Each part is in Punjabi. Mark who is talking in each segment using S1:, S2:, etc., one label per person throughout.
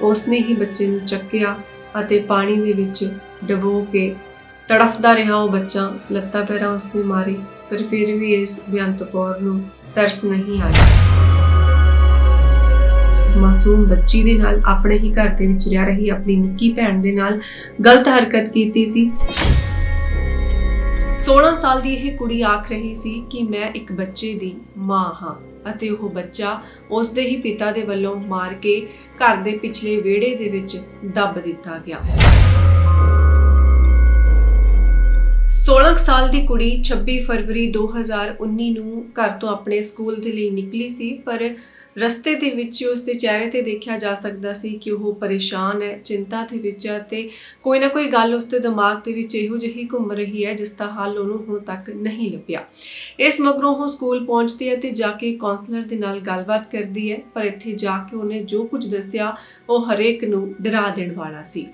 S1: ਉਸਨੇ ਹੀ ਬੱਚੇ ਨੂੰ ਚੱਕਿਆ ਅਤੇ ਪਾਣੀ ਦੇ ਵਿੱਚ ਡਬੋ ਕੇ ਤੜਫਦਾ ਰਿਹਾ। ਉਹ ਬੱਚਾ ਲੱਤਾਂ ਪੈਰਾਂ ਉਸਨੇ ਮਾਰੀ, ਪਰ ਫਿਰ ਵੀ ਇਸ ਬੇਅੰਤ ਕੌਰ ਨੂੰ ਤਰਸ ਨਹੀਂ ਆਇਆ। ਮਾਸੂਮ ਬੱਚੀ ਦੇ ਨਾਲ ਆਪਣੇ ਹੀ ਘਰ ਦੇ ਵਿੱਚ ਰਹਿ ਰਹੀ ਆਪਣੀ ਨਿੱਕੀ ਭੈਣ ਦੇ ਨਾਲ ਗਲਤ ਹਰਕਤ ਕੀਤੀ ਸੀ। 16 ਸਾਲ ਦੀ ਇਹ ਕੁੜੀ ਆਖ ਰਹੀ ਸੀ ਕਿ ਮੈਂ ਇੱਕ ਬੱਚੇ ਦੀ ਮਾਂ ਹਾਂ ਅਤੇ ਉਹ ਬੱਚਾ ਉਸ ਦੇ ਹੀ ਪਿਤਾ ਦੇ ਵੱਲੋਂ ਮਾਰ ਕੇ ਘਰ ਦੇ ਪਿਛਲੇ ਵਿਹੜੇ ਦੇ ਵਿੱਚ ਦੱਬ ਦਿੱਤਾ ਗਿਆ। 16 ਕੁ ਸਾਲ ਦੀ ਕੁੜੀ 26 ਫਰਵਰੀ 2019 ਨੂੰ ਘਰ ਤੋਂ ਆਪਣੇ ਸਕੂਲ ਦੇ ਲਈ ਨਿਕਲੀ ਸੀ, ਪਰ ਰਸਤੇ ਦੇ ਵਿੱਚ ਉਸ ਦੇ ਚਿਹਰੇ ਤੇ ਦੇਖਿਆ ਜਾ ਸਕਦਾ ਸੀ ਕਿ ਉਹ ਪਰੇਸ਼ਾਨ ਹੈ, ਚਿੰਤਾ ਦੇ ਵਿੱਚ ਹੈ ਤੇ ਕੋਈ ਨਾ ਕੋਈ ਗੱਲ ਉਸ ਦੇ ਦਿਮਾਗ ਦੇ ਵਿੱਚ ਇਹੋ ਜਿਹੀ ਘੁੰਮ ਰਹੀ ਹੈ ਜਿਸ ਦਾ ਹੱਲ ਉਹਨੂੰ ਹੁਣ ਤੱਕ ਨਹੀਂ ਲੱਭਿਆ। ਇਸ ਮਗਰੋਂ ਉਹ ਸਕੂਲ ਪਹੁੰਚਦੀ ਹੈ ਤੇ ਜਾ ਕੇ ਕਾਉਂਸਲਰ ਦੇ ਨਾਲ ਗੱਲਬਾਤ ਕਰਦੀ ਹੈ, ਪਰ ਇੱਥੇ ਜਾ ਕੇ ਉਹਨੇ ਜੋ ਕੁਝ ਦੱਸਿਆ, ਉਹ ਹਰੇਕ ਨੂੰ ਡਰਾ ਦੇਣ ਵਾਲਾ ਸੀ।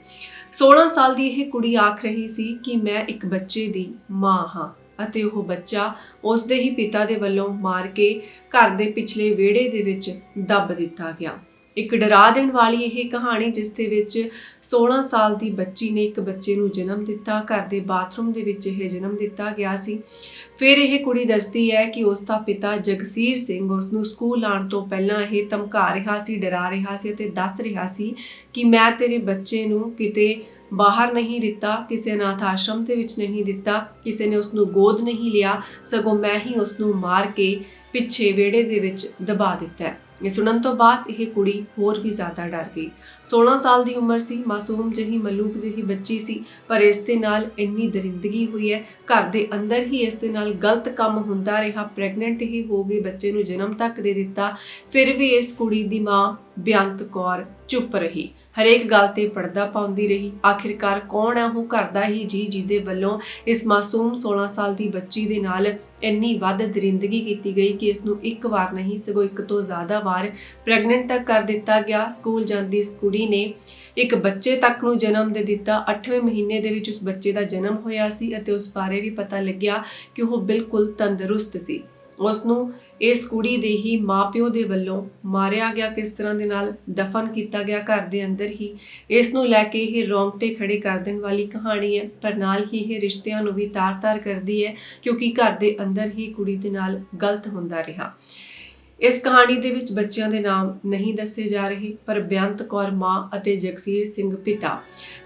S1: 16 ਸਾਲ ਦੀ ਇਹ ਕੁੜੀ ਆਖ ਰਹੀ ਸੀ ਕਿ ਮੈਂ ਇੱਕ ਬੱਚੇ ਦੀ ਮਾਂ ਹਾਂ। ਅਤੇ ਉਹ ਬੱਚਾ ਉਸ ਦੇ ਹੀ ਪਿਤਾ ਦੇ ਵੱਲੋਂ ਮਾਰ ਕੇ ਘਰ ਦੇ ਪਿਛਲੇ ਵਿਹੜੇ ਦੇ ਵਿੱਚ ਦੱਬ ਦਿੱਤਾ ਗਿਆ। ਇੱਕ ਡਰਾ ਦੇਣ ਵਾਲੀ ਇਹ ਕਹਾਣੀ, ਜਿਸ ਦੇ ਵਿੱਚ 16 ਸਾਲ ਦੀ ਬੱਚੀ ਨੇ ਇੱਕ ਬੱਚੇ ਨੂੰ ਜਨਮ ਦਿੱਤਾ, ਘਰ ਦੇ ਬਾਥਰੂਮ ਦੇ ਵਿੱਚ ਇਹ ਜਨਮ ਦਿੱਤਾ ਗਿਆ ਸੀ। ਫਿਰ ਇਹ ਕੁੜੀ ਦੱਸਦੀ ਹੈ ਕਿ ਉਸ ਦਾ ਪਿਤਾ ਜਗਸੀਰ ਸਿੰਘ ਉਸ ਨੂੰ ਸਕੂਲ ਆਉਣ ਤੋਂ ਪਹਿਲਾਂ ਇਹ ਧਮਕਾ ਰਿਹਾ ਸੀ, ਡਰਾ ਰਿਹਾ ਸੀ ਅਤੇ ਦੱਸ ਰਿਹਾ ਸੀ ਕਿ ਮੈਂ ਤੇਰੇ ਬੱਚੇ ਨੂੰ ਕਿਤੇ ਬਾਹਰ ਨਹੀਂ ਦਿੱਤਾ, ਕਿਸੇ ਅਨਾਥ ਆਸ਼ਰਮ ਦੇ ਵਿੱਚ ਨਹੀਂ ਦਿੱਤਾ, ਕਿਸੇ ਨੇ ਉਸ ਨੂੰ ਗੋਦ ਨਹੀਂ ਲਿਆ, ਸਗੋਂ ਮੈਂ ਹੀ ਉਸ ਨੂੰ ਮਾਰ ਕੇ ਪਿੱਛੇ ਵਿਹੜੇ ਦੇ ਵਿੱਚ ਦਬਾ ਦਿੱਤਾ। ਇਹ ਸੁਣਨ ਤੋਂ ਬਾਅਦ ਇਹ ਕੁੜੀ ਹੋਰ ਵੀ ਜ਼ਿਆਦਾ ਡਰ ਗਈ। 16 ਸਾਲ ਦੀ ਉਮਰ ਸੀ, ਮਾਸੂਮ ਜਿਹੀ ਮਲੂਕ ਜਿਹੀ ਬੱਚੀ ਸੀ, ਪਰ ਇਸ ਦੇ ਨਾਲ ਇੰਨੀ ਦਰਿੰਦਗੀ ਹੋਈ ਹੈ, ਘਰ ਦੇ ਅੰਦਰ ਹੀ ਇਸ ਦੇ ਨਾਲ ਗਲਤ ਕੰਮ ਹੁੰਦਾ ਰਿਹਾ, ਪ੍ਰੈਗਨੈਂਟ ਹੀ ਹੋ ਗਈ, ਬੱਚੇ ਨੂੰ ਜਨਮ ਤੱਕ ਦੇ ਦਿੱਤਾ, ਫਿਰ ਵੀ ਇਸ ਕੁੜੀ ਦੀ ਮਾਂ ਬਿਆੰਤ ਕੌਰ ਚੁੱਪ ਰਹੀ। ਹਰੇਕ ਗੱਲ ਤੇ ਪਰਦਾ ਪਾਉਂਦੀ ਰਹੀ। ਆਖਿਰਕਾਰ ਕੌਣ ਹੈ ਉਹ ਘਰ ਦਾ ਹੀ ਜੀ ਜਿਹਦੇ ਵੱਲੋਂ ਇਸ ਮਾਸੂਮ 16 ਸਾਲ ਦੀ ਬੱਚੀ ਦੇ ਨਾਲ ਇੰਨੀ ਵੱਧ ਦਰਿੰਦਗੀ ਕੀਤੀ ਗਈ ਕਿ ਇਸ ਨੂੰ ਇੱਕ ਵਾਰ ਨਹੀਂ, ਸਗੋਂ ਇੱਕ ਤੋਂ ਜ਼ਿਆਦਾ ਵਾਰ ਪ੍ਰੈਗਨੈਂਟ ਤੱਕ ਕਰ ਦਿੱਤਾ ਗਿਆ। ਸਕੂਲ ਜਾਂਦੀ ਇਸ ਕੁੜੀ ਨੇ ਇੱਕ ਬੱਚੇ ਤੱਕ ਨੂੰ ਜਨਮ ਦੇ ਦਿੱਤਾ। 8ਵੇਂ ਮਹੀਨੇ ਦੇ ਵਿੱਚ ਉਸ ਬੱਚੇ ਦਾ ਜਨਮ ਹੋਇਆ ਸੀ ਅਤੇ ਉਸ ਬਾਰੇ ਵੀ ਪਤਾ ਲੱਗਿਆ ਕਿ ਉਹ ਬਿਲਕੁਲ ਤੰਦਰੁਸਤ ਸੀ। ਉਸ ਨੂੰ ਇਸ ਕੁੜੀ ਦੇ ਹੀ ਮਾਪਿਓ ਦੇ ਵੱਲੋਂ ਮਾਰਿਆ ਗਿਆ, ਕਿਸ ਤਰ੍ਹਾਂ ਦੇ ਨਾਲ ਦਫਨ ਕੀਤਾ ਗਿਆ, ਘਰ ਦੇ ਅੰਦਰ ਹੀ ਇਸ ਨੂੰ ਲੈ ਕੇ ਇਹ ਰੌਂਗਟੇ ਖੜੇ ਕਰ ਦੇਣ ਵਾਲੀ ਕਹਾਣੀ ਹੈ, ਪਰ ਨਾਲ ਹੀ ਇਹ ਰਿਸ਼ਤਿਆਂ ਨੂੰ ਵੀ ਤਾਰ-ਤਾਰ ਕਰਦੀ ਹੈ, ਕਿਉਂਕਿ ਘਰ ਦੇ ਅੰਦਰ ਹੀ ਕੁੜੀ ਦੇ ਨਾਲ ਗਲਤ ਹੁੰਦਾ ਰਿਹਾ। ਇਸ ਕਹਾਣੀ ਦੇ ਵਿੱਚ ਬੱਚਿਆਂ ਦੇ ਨਾਮ ਨਹੀਂ ਦੱਸੇ ਜਾ ਰਹੇ, ਪਰ ਬੇਅੰਤ ਕੌਰ ਮਾਂ ਅਤੇ ਜਗਸੀਰ ਸਿੰਘ ਪਿਤਾ।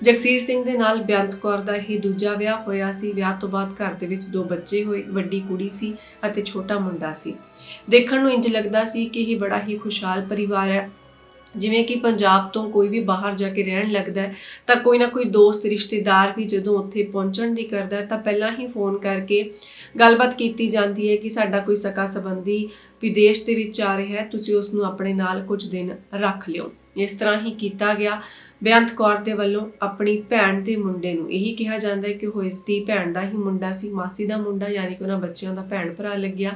S1: ਜਗਸੀਰ ਸਿੰਘ ਦੇ ਨਾਲ ਬੇਅੰਤ ਕੌਰ ਦਾ ਇਹ ਦੂਜਾ ਵਿਆਹ ਹੋਇਆ ਸੀ। ਵਿਆਹ ਤੋਂ ਬਾਅਦ ਘਰ ਦੇ ਵਿੱਚ ਦੋ ਬੱਚੇ ਹੋਏ, ਵੱਡੀ ਕੁੜੀ ਸੀ ਅਤੇ ਛੋਟਾ ਮੁੰਡਾ ਸੀ। ਦੇਖਣ ਨੂੰ ਇੰਜ ਲੱਗਦਾ ਸੀ ਕਿ ਇਹ ਬੜਾ ਹੀ ਖੁਸ਼ਹਾਲ ਪਰਿਵਾਰ ਹੈ ਜਿਵੇਂ ਕਿ ਪੰਜਾਬ ਤੋਂ ਕੋਈ ਵੀ ਬਾਹਰ ਜਾ ਕੇ ਰਹਿਣ ਲੱਗਦਾ ਤਾਂ ਕੋਈ ਨਾ ਕੋਈ ਦੋਸਤ, ਰਿਸ਼ਤੇਦਾਰ ਵੀ ਜਦੋਂ ਉੱਥੇ ਪਹੁੰਚਣ ਦੀ ਕਰਦਾ ਤਾਂ ਪਹਿਲਾਂ ਹੀ ਫੋਨ ਕਰਕੇ ਗੱਲਬਾਤ ਕੀਤੀ ਜਾਂਦੀ ਹੈ ਕਿ ਸਾਡਾ ਕੋਈ ਸਕਾ ਸੰਬੰਧੀ ਵਿਦੇਸ਼ ਦੇ ਵਿੱਚ ਆ ਰਿਹਾ ਹੈ, ਤੁਸੀਂ ਉਸ ਨੂੰ ਆਪਣੇ ਨਾਲ ਕੁਝ ਦਿਨ ਰੱਖ ਲਿਓ। ਇਸ ਤਰ੍ਹਾਂ ਹੀ ਕੀਤਾ ਗਿਆ। ਬੇਅੰਤ ਕੌਰ ਦੇ ਵੱਲੋਂ ਆਪਣੀ ਭੈਣ ਦੇ ਮੁੰਡੇ ਨੂੰ ਇਹੀ ਕਿਹਾ ਜਾਂਦਾ ਹੈ ਕਿ ਉਹ ਇਸ ਦੀ ਭੈਣ ਦਾ ਹੀ ਮੁੰਡਾ ਸੀ, ਮਾਸੀ ਦਾ ਮੁੰਡਾ, ਯਾਨੀ ਕਿ ਉਹਨਾਂ ਬੱਚਿਆਂ ਦਾ ਭੈਣ ਭਰਾ ਲੱਗਿਆ।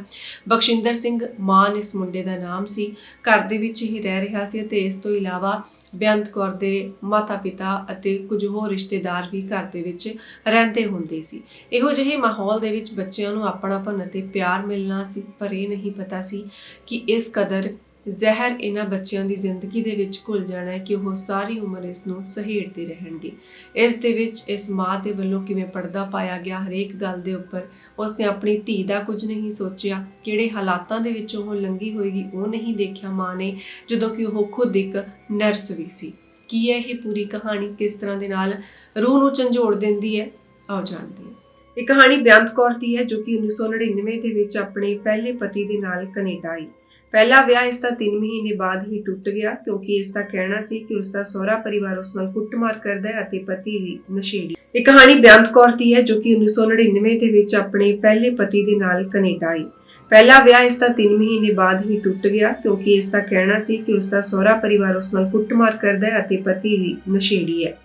S1: ਬਖਸ਼ਿੰਦਰ ਸਿੰਘ ਮਾਨ ਇਸ ਮੁੰਡੇ ਦਾ ਨਾਮ ਸੀ, ਘਰ ਦੇ ਵਿੱਚ ਹੀ ਰਹਿ ਰਿਹਾ ਸੀ ਅਤੇ ਇਸ ਤੋਂ ਇਲਾਵਾ ਬੇਅੰਤ ਕੌਰ ਦੇ ਮਾਤਾ-ਪਿਤਾ ਅਤੇ ਕੁਝ ਹੋਰ ਰਿਸ਼ਤੇਦਾਰ ਵੀ ਘਰ ਦੇ ਵਿੱਚ ਰਹਿੰਦੇ ਹੁੰਦੇ ਸੀ। ਇਹੋ ਜਿਹੇ ਮਾਹੌਲ ਦੇ ਵਿੱਚ ਬੱਚਿਆਂ ਨੂੰ ਆਪਣਾਪਨ ਅਤੇ ਪਿਆਰ ਮਿਲਣਾ ਸੀ, ਪਰ ਇਹ ਨਹੀਂ ਪਤਾ ਸੀ ਕਿ ਇਸ ਕਦਰ ਜ਼ਹਿਰ ਇਹਨਾਂ ਬੱਚਿਆਂ ਦੀ ਜ਼ਿੰਦਗੀ ਦੇ ਵਿੱਚ ਘੁਲ ਜਾਣਾ ਹੈ ਕਿ ਉਹ ਸਾਰੀ ਉਮਰ ਇਸ ਨੂੰ ਸਹੇੜਦੇ ਰਹਿਣਗੇ। ਇਸ ਦੇ ਵਿੱਚ ਇਸ ਮਾਂ ਦੇ ਵੱਲੋਂ ਕਿਵੇਂ ਪਰਦਾ ਪਾਇਆ ਗਿਆ ਹਰੇਕ ਗੱਲ ਦੇ ਉੱਪਰ, ਉਸਨੇ ਆਪਣੀ ਧੀ ਦਾ ਕੁਝ ਨਹੀਂ ਸੋਚਿਆ। ਕਿਹੜੇ ਹਾਲਾਤਾਂ ਦੇ ਵਿੱਚ ਉਹ ਲੰਗੀ ਹੋਏਗੀ, ਉਹ ਨਹੀਂ ਦੇਖਿਆ ਮਾਂ ਨੇ, ਜਦੋਂ ਕਿ ਉਹ ਖੁਦ ਇੱਕ ਨਰਸ ਵੀ ਸੀ। ਕੀ ਹੈ ਇਹ ਪੂਰੀ ਕਹਾਣੀ? ਕਿਸ ਤਰ੍ਹਾਂ ਦੇ ਨਾਲ ਰੂਹ ਨੂੰ ਝੰਜੋੜ ਦਿੰਦੀ ਹੈ? ਆਓ ਜਾਣਦੇ ਹਾਂ। ਇਹ ਕਹਾਣੀ ਬੇਅੰਤ ਕੌਰ ਦੀ ਹੈ, ਜੋ ਕਿ 1999 ਦੇ ਵਿੱਚ ਆਪਣੇ ਪਹਿਲੇ ਪਤੀ ਦੇ ਨਾਲ ਕੈਨੇਡਾ ਆਈ। ਪਹਿਲਾ ਵਿਆਹ ਇਸ ਦਾ 3 ਮਹੀਨੇ ਬਾਅਦ ਹੀ ਟੁੱਟ ਗਿਆ ਕਿਉਂਕਿ ਇਸ ਦਾ ਕਹਿਣਾ ਸੀ ਕਿ ਉਸ ਦਾ ਸਹੁਰਾ ਪਰਿਵਾਰ ਉਸ ਨਾਲ ਕੁੱਟਮਾਰ ਕਰਦਾ ਹੈ ਅਤੇ ਪਤੀ ਵੀ ਨਸ਼ੇੜੀ। ਇਹ ਕਹਾਣੀ ਬੇਅੰਤ ਕੌਰ ਦੀ ਹੈ ਜੋ ਕਿ 1999 ਦੇ ਵਿੱਚ ਆਪਣੇ ਪਹਿਲੇ ਪਤੀ ਦੇ ਨਾਲ ਕੈਨੇਡਾ ਆਈ। ਪਹਿਲਾ ਵਿਆਹ ਇਸ ਦਾ 3 ਮਹੀਨੇ ਬਾਅਦ ਹੀ ਟੁੱਟ ਗਿਆ ਕਿਉਂਕਿ ਇਸ ਦਾ ਕਹਿਣਾ ਸੀ ਕਿ ਉਸ ਦਾ ਸਹੁਰਾ ਪਰਿਵਾਰ ਉਸ ਨਾਲ ਕੁੱਟਮਾਰ ਕਰਦਾ ਹੈ ਅਤੇ ਪਤੀ ਵੀ ਨਸ਼ੇੜੀ ਹੈ।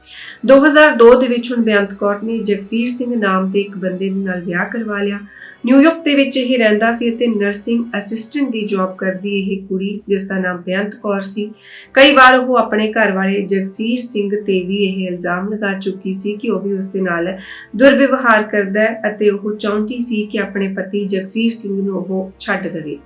S1: 2002 ਦੇ ਵਿੱਚ ਹੁਣ ਬੇਅੰਤ ਕੌਰ ਨੇ ਜਗਸੀਰ ਸਿੰਘ ਨਾਮ ਦੇ ਇੱਕ ਬੰਦੇ ਦੇ ਨਾਲ ਵਿਆਹ ਕਰਵਾ ਲਿਆ। ਨਿਊਯਾਰਕ ਦੇ ਵਿੱਚ ਇਹ ਰਹਿੰਦਾ ਸੀ ਅਤੇ ਨਰਸਿੰਗ ਅਸਿਸਟੈਂਟ ਦੀ ਜੌਬ ਕਰਦੀ ਇਹ ਕੁੜੀ, ਜਿਸ ਦਾ ਨਾਮ ਬੇਅੰਤ ਕੌਰ ਸੀ। ਕਈ ਵਾਰ ਉਹ ਆਪਣੇ ਘਰ ਵਾਲੇ ਜਗਸੀਰ ਸਿੰਘ ਤੇ ਵੀ ਇਹ ਇਲਜ਼ਾਮ ਲਗਾ ਚੁੱਕੀ ਸੀ ਕਿ ਉਹ ਵੀ ਉਸ ਦੇ ਨਾਲ ਦੁਰਵਿਵਹਾਰ ਕਰਦਾ ਹੈ ਅਤੇ ਉਹ ਚਾਹੁੰਦੀ ਸੀ ਕਿ ਆਪਣੇ ਪਤੀ ਜਗਸੀਰ ਸਿੰਘ ਨੂੰ ਉਹ ਛੱਡ ਦੇਵੇ,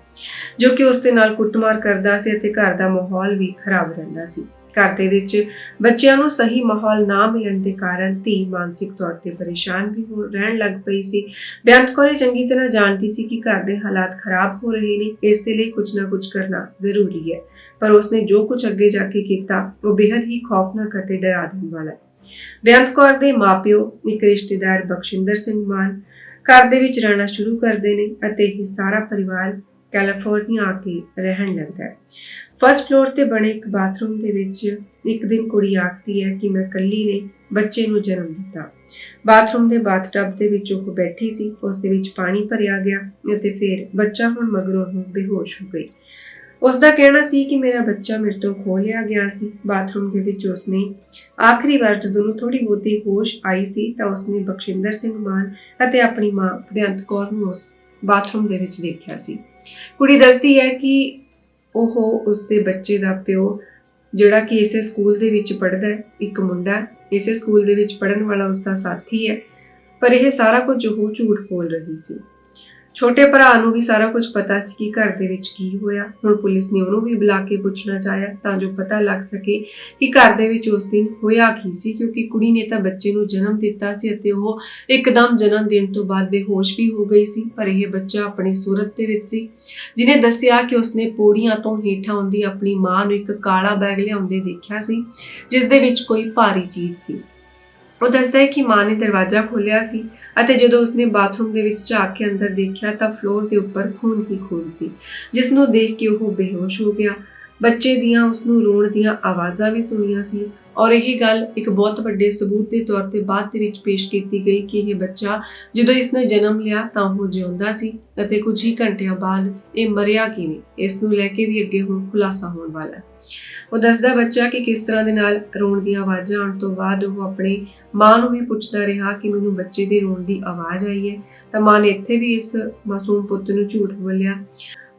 S1: ਜੋ ਕਿ ਉਸ ਦੇ ਨਾਲ ਕੁੱਟਮਾਰ ਕਰਦਾ ਸੀ ਅਤੇ ਘਰ ਦਾ ਮਾਹੌਲ ਵੀ ਖਰਾਬ ਰਹਿੰਦਾ ਸੀ। ਘਰ ਦੇ ਵਿੱਚ ਬੱਚਿਆਂ ਨੂੰ ਸਹੀ ਮਾਹੌਲ ਨਾ ਮਿਲਣ ਦੇ ਕਾਰਨ ਧੀ ਮਾਨਸਿਕ ਤੌਰ ਤੇ ਪਰੇਸ਼ਾਨ ਵੀ ਹੋ ਰਹਿਣ ਲੱਗ ਪਈ ਸੀ। ਬੇਅੰਤ ਕੌਰ ਚੰਗੀ ਤਰ੍ਹਾਂ ਜਾਣਦੀ ਸੀ ਕਿ ਘਰ ਦੇ ਹਾਲਾਤ ਖਰਾਬ ਹੋ ਰਹੇ ਨੇ, ਇਸ ਦੇ ਲਈ ਕੁਝ ਨਾ ਕੁਝ ਕਰਨਾ ਜ਼ਰੂਰੀ ਹੈ। ਪਰ ਉਸਨੇ ਜੋ ਕੁਝ ਅੱਗੇ ਜਾ ਕੇ ਕੀਤਾ, ਉਹ ਬੇहद ਹੀ ਖੌਫਨਾਕ ਅਤੇ ਡਰਾ ਦੇਣ ਵਾਲਾ ਹੈ। ਬੇਅੰਤ ਕੌਰ ਦੇ ਮਾਪਿਓ, ਇੱਕ ਰਿਸ਼ਤੇਦਾਰ ਬਖਸ਼ਿੰਦਰ ਸਿੰਘ ਮਾਨ, ਘਰ ਦੇ ਵਿੱਚ ਰਹਿਣਾ ਸ਼ੁਰੂ ਕਰਦੇ ਨੇ ਅਤੇ ਇਹ ਸਾਰਾ ਪਰਿਵਾਰ ਕੈਲੀਫੋਰਨੀਆ ਆ ਕੇ ਰਹਿਣ ਲੱਗਦਾ ਹੈ। ਫਸਟ ਫਲੋਰ ਤੇ ਬਣੇ ਇੱਕ ਬਾਥਰੂਮ ਦੇ ਵਿੱਚ ਇੱਕ ਦਿਨ ਕੁੜੀ ਆਖਦੀ ਹੈ ਕਿ ਮੈਂ ਕੱਲੀ ਨੇ ਬੱਚੇ ਨੂੰ ਜਨਮ ਦਿੱਤਾ। ਬਾਥਰੂਮ ਦੇ ਬਾਥਟਬ ਦੇ ਵਿੱਚ ਉਹ ਬੈਠੀ ਸੀ, ਉਸ ਦੇ ਵਿੱਚ ਪਾਣੀ ਭਰਿਆ ਗਿਆ ਅਤੇ ਫਿਰ ਬੱਚਾ ਹੁਣ ਮਗਰੋਂ ਉਹ ਬੇਹੋਸ਼ ਹੋ ਗਈ। ਉਸ ਦਾ ਕਹਿਣਾ ਸੀ ਕਿ ਮੇਰਾ ਬੱਚਾ ਮੇਰੇ ਤੋਂ ਖੋਹ ਲਿਆ ਗਿਆ ਸੀ। ਬਾਥਰੂਮ ਦੇ ਵਿੱਚ ਉਸਨੇ ਆਖਰੀ ਵਾਰ ਜਦੋਂ ਨੂੰ ਥੋੜੀ ਬਹੁਤੀ ਹੋਸ਼ ਆਈ ਸੀ ਤਾਂ ਉਸਨੇ ਬਖਸ਼ਿੰਦਰ ਸਿੰਘ ਮਾਨ ਅਤੇ ਆਪਣੀ ਮਾਂ ਬੇਅੰਤ ਕੌਰ ਨੂੰ ਉਸ ਬਾਥਰੂਮ ਦੇ ਵਿੱਚ ਦੇਖਿਆ ਸੀ। ਕੁੜੀ ਦੱਸਦੀ ਹੈ ਕਿ ਉਹ ਉਸਦੇ ਬੱਚੇ ਦਾ ਪਿਓ, ਜਿਹੜਾ ਕਿ ਇਸੇ ਸਕੂਲ ਦੇ ਵਿੱਚ ਪੜ੍ਹਦਾ ਹੈ, ਇੱਕ ਮੁੰਡਾ ਇਸੇ ਸਕੂਲ ਦੇ ਵਿੱਚ ਪੜ੍ਹਨ ਵਾਲਾ ਉਸਦਾ ਸਾਥੀ ਹੈ। ਪਰ ਇਹ ਸਾਰਾ ਕੁਝ ਉਹ ਝੂਠ ਬੋਲ ਰਹੀ ਸੀ। ਛੋਟੇ ਭਰਾ ਨੂੰ ਵੀ ਸਾਰਾ ਕੁਝ ਪਤਾ ਸੀ ਕਿ ਘਰ ਦੇ ਵਿੱਚ ਕੀ ਹੋਇਆ। ਹੁਣ ਪੁਲਿਸ ਨੇ ਉਹਨੂੰ ਵੀ ਬੁਲਾ ਕੇ ਪੁੱਛਣਾ ਚਾਹਿਆ ਤਾਂ ਜੋ ਪਤਾ ਲੱਗ ਸਕੇ ਕਿ ਘਰ ਦੇ ਵਿੱਚ ਉਸ ਦਿਨ ਹੋਇਆ ਕੀ ਸੀ, ਕਿਉਂਕਿ ਕੁੜੀ ਨੇ ਤਾਂ ਬੱਚੇ ਨੂੰ ਜਨਮ ਦਿੱਤਾ ਸੀ ਅਤੇ ਉਹ ਇੱਕਦਮ ਜਨਮ ਦੇਣ ਤੋਂ ਬਾਅਦ ਬੇਹੋਸ਼ ਵੀ ਹੋ ਗਈ ਸੀ। ਪਰ ਇਹ ਬੱਚਾ ਆਪਣੀ ਸੂਰਤ ਦੇ ਵਿੱਚ ਸੀ, ਜਿਨੇ ਦੱਸਿਆ ਕਿ ਉਸਨੇ ਪੌੜੀਆਂ ਤੋਂ ਹੇਠਾਂ ਆਉਂਦੀ ਆਪਣੀ ਮਾਂ ਨੂੰ ਇੱਕ ਕਾਲਾ ਬੈਗ ਲਿਆਉਂਦੇ ਦੇਖਿਆ ਸੀ, ਜਿਸ ਦੇ ਵਿੱਚ ਕੋਈ ਭਾਰੀ ਚੀਜ਼ ਸੀ। ਉਹ ਦੱਸਦਾ ਹੈ ਕਿ ਮਾਂ ਨੇ ਦਰਵਾਜ਼ਾ ਖੋਲ੍ਹਿਆ ਸੀ ਅਤੇ ਜਦੋਂ ਉਸਨੇ ਬਾਥਰੂਮ ਦੇ ਵਿੱਚ ਝਾਕ ਕੇ ਅੰਦਰ ਦੇਖਿਆ ਤਾਂ ਫਲੋਰ ਦੇ ਉੱਪਰ ਖੂਨ ਹੀ ਖੂਨ ਸੀ, ਜਿਸ ਨੂੰ ਦੇਖ ਕੇ ਉਹ ਬੇਹੋਸ਼ ਹੋ ਗਿਆ। ਬੱਚੇ ਦੀਆਂ ਉਸ ਨੂੰ ਰੋਣ ਦੀਆਂ ਆਵਾਜ਼ਾਂ ਵੀ ਸੁਣੀਆਂ ਸੀ। ਔਰ ਇਹ ਗੱਲ ਇੱਕ ਬਹੁਤ ਵੱਡੇ ਸਬੂਤ ਦੇ ਤੌਰ ਤੇ ਬਾਅਦ ਦੇ ਵਿੱਚ ਪੇਸ਼ ਕੀਤੀ ਗਈ ਕਿ ਇਹ ਬੱਚਾ ਜਦੋਂ ਇਸਨੇ ਜਨਮ ਲਿਆ ਤਾਂ ਉਹ ਜਿਉਂਦਾ ਸੀ ਅਤੇ ਕੁਝ ਹੀ ਘੰਟਿਆਂ ਬਾਅਦ ਇਹ ਮਰਿਆ ਕਿਵੇਂ, ਇਸ ਨੂੰ ਲੈ ਕੇ ਵੀ ਅੱਗੇ ਹੁਣ ਖੁਲਾਸਾ ਹੋਣ ਵਾਲਾ ਹੈ। ਉਹ ਦੱਸਦਾ ਬੱਚਾ ਕਿ ਕਿਸ ਤਰ੍ਹਾਂ ਦੇ ਨਾਲ ਰੋਣ ਦੀਆਂ ਆਵਾਜ਼ਾਂ ਆਉਣ ਤੋਂ ਬਾਅਦ ਉਹ ਆਪਣੇ ਮਾਂ ਨੂੰ ਵੀ ਪੁੱਛਦਾ ਰਿਹਾ ਕਿ ਮੈਨੂੰ ਬੱਚੇ ਦੇ ਰੋਣ ਦੀ ਆਵਾਜ਼ ਆਈ ਹੈ। ਤਾਂ ਮਾਂ ਨੇ ਇੱਥੇ ਵੀ ਇਸ ਮਾਸੂਮ ਪੁੱਤ ਨੂੰ ਝੂਠ ਬੋਲਿਆ।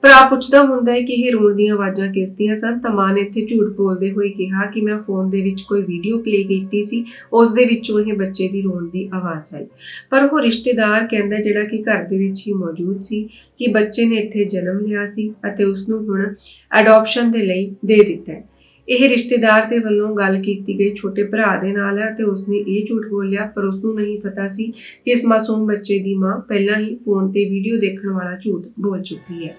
S1: ਭਰਾ ਪੁੱਛਦਾ ਹੁੰਦਾ ਹੈ ਕਿ ਇਹ ਰੋਣ ਦੀਆਂ ਆਵਾਜ਼ਾਂ ਕਿਸ ਦੀਆਂ ਸਨ? ਤਾਂ ਮਾਂ ਨੇ ਇੱਥੇ ਝੂਠ ਬੋਲਦੇ ਹੋਏ ਕਿਹਾ ਕਿ ਮੈਂ ਫੋਨ ਦੇ ਵਿੱਚ ਕੋਈ ਵੀਡੀਓ ਪਲੇ ਕੀਤੀ ਸੀ। ਉਸ ਦੇ ਵਿੱਚੋਂ ਇਹ ਬੱਚੇ ਦੀ ਰੋਣ ਦੀ ਆਵਾਜ਼ ਆਈ। ਪਰ ਉਹ ਰਿਸ਼ਤੇਦਾਰ ਕਹਿੰਦਾ ਜਿਹੜਾ ਕਿ ਘਰ ਦੇ ਵਿੱਚ ਹੀ ਮੌਜੂਦ ਸੀ ਕਿ ਬੱਚੇ ਨੇ ਇੱਥੇ ਜਨਮ ਲਿਆ ਸੀ ਅਤੇ ਉਸ ਨੂੰ ਹੁਣ ਅਡਾਪਸ਼ਨ ਦੇ ਲਈ ਦੇ ਦਿੱਤਾ ਹੈ। ਇਹ ਰਿਸ਼ਤੇਦਾਰ ਦੇ ਵੱਲੋਂ ਗੱਲ ਕੀਤੀ ਗਈ ਛੋਟੇ ਭਰਾ ਦੇ ਨਾਲ ਹੈ ਤੇ ਉਸਨੇ ਇਹ ਝੂਠ ਬੋਲਿਆ, ਪਰ ਉਸ ਨੂੰ ਨਹੀਂ ਪਤਾ ਸੀ ਕਿ ਇਸ ਮਾਸੂਮ ਬੱਚੇ ਦੀ ਮਾਂ ਪਹਿਲਾਂ ਹੀ ਫੋਨ ਤੇ ਵੀਡੀਓ ਦੇਖਣ ਵਾਲਾ ਝੂਠ ਬੋਲ ਚੁੱਕੀ ਹੈ।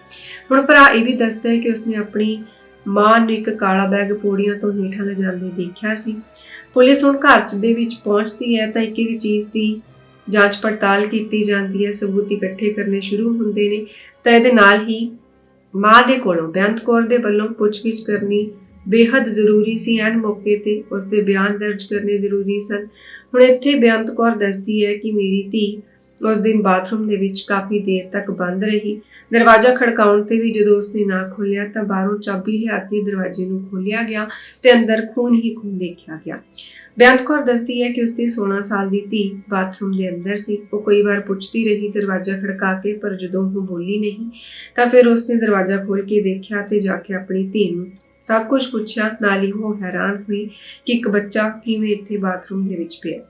S1: ਹੁਣ ਭਰਾ ਇਹ ਵੀ ਦੱਸਦਾ ਹੈ ਕਿ ਉਸਨੇ ਆਪਣੀ ਮਾਂ ਨੂੰ ਇੱਕ ਕਾਲਾ ਬੈਗ ਪੌੜੀਆਂ ਤੋਂ ਹੇਠਾਂ ਲਿਜਾਂਦੇ ਦੇਖਿਆ ਸੀ। ਪੁਲਿਸ ਹੁਣ ਘਰ ਚ ਦੇ ਵਿੱਚ ਪਹੁੰਚਦੀ ਹੈ ਤਾਂ ਇੱਕ ਇੱਕ ਚੀਜ਼ ਦੀ ਜਾਂਚ ਪੜਤਾਲ ਕੀਤੀ ਜਾਂਦੀ ਹੈ, ਸਬੂਤ ਇਕੱਠੇ ਕਰਨੇ ਸ਼ੁਰੂ ਹੁੰਦੇ ਨੇ ਤਾਂ ਇਹਦੇ ਨਾਲ ਹੀ ਮਾਂ ਦੇ ਕੋਲੋਂ ਬੇਅੰਤ ਕੌਰ ਦੇ ਵੱਲੋਂ ਪੁੱਛਗਿੱਛ ਕਰਨੀ ਬੇहद ਜ਼ਰੂਰੀ ਸੀ ਐਨ ਮੌਕੇ ਤੇ ਉਸ ਦੇ ਬਿਆਨ ਦਰਜ ਕਰਨੇ ਜ਼ਰੂਰੀ ਸਨ। ਹੁਣ ਇੱਥੇ ਬੇਅੰਤ ਕੌਰ ਦੱਸਦੀ ਹੈ ਕਿ ਮੇਰੀ ਧੀ ਉਸ ਦਿਨ ਬਾਥਰੂਮ ਦੇ ਵਿੱਚ ਕਾਫੀ ਦੇਰ ਤੱਕ ਬੰਦ ਰਹੀ। ਦਰਵਾਜ਼ਾ ਖੜਕਾਉਣ ਤੇ ਵੀ ਜਦੋਂ ਉਸਨੇ ਨਾ ਖੋਲ੍ਹਿਆ ਤਾਂ ਬਾਹਰੋਂ ਚਾਬੀ ਲਿਆ ਕੇ ਦਰਵਾਜ਼ੇ ਨੂੰ ਖੋਲ੍ਹਿਆ ਗਿਆ ਤੇ ਅੰਦਰ ਖੂਨ ਹੀ ਖੂਨ ਦੇਖਿਆ ਗਿਆ। ਬੇਅੰਤ ਕੌਰ ਦੱਸਦੀ ਹੈ ਕਿ ਉਸਦੀ 16 ਸਾਲ ਦੀ ਧੀ ਬਾਥਰੂਮ ਦੇ ਅੰਦਰ ਸੀ। ਉਹ ਕਈ ਵਾਰ ਪੁੱਛਦੀ ਰਹੀ, ਦਰਵਾਜ਼ਾ ਖੜਕਾ ਕੇ, ਪਰ ਜਦੋਂ ਉਹ ਬੋਲੀ ਨਹੀਂ ਤਾਂ ਫਿਰ ਉਸਨੇ ਦਰਵਾਜ਼ਾ ਖੋਲ੍ਹ ਕੇ ਦੇਖਿਆ ਤੇ ਜਾ ਕੇ ਆਪਣੀ ਧੀ ਨੂੰ ਸਭ ਕੁਝ ਪੁੱਛਿਆ, ਨਾਲ ਹੀ ਉਹ ਹੈਰਾਨ ਹੋਈ ਕਿ ਇੱਕ ਬੱਚਾ ਕਿਵੇਂ ਇੱਥੇ ਬਾਥਰੂਮ ਦੇ ਵਿੱਚ ਪਿਆ।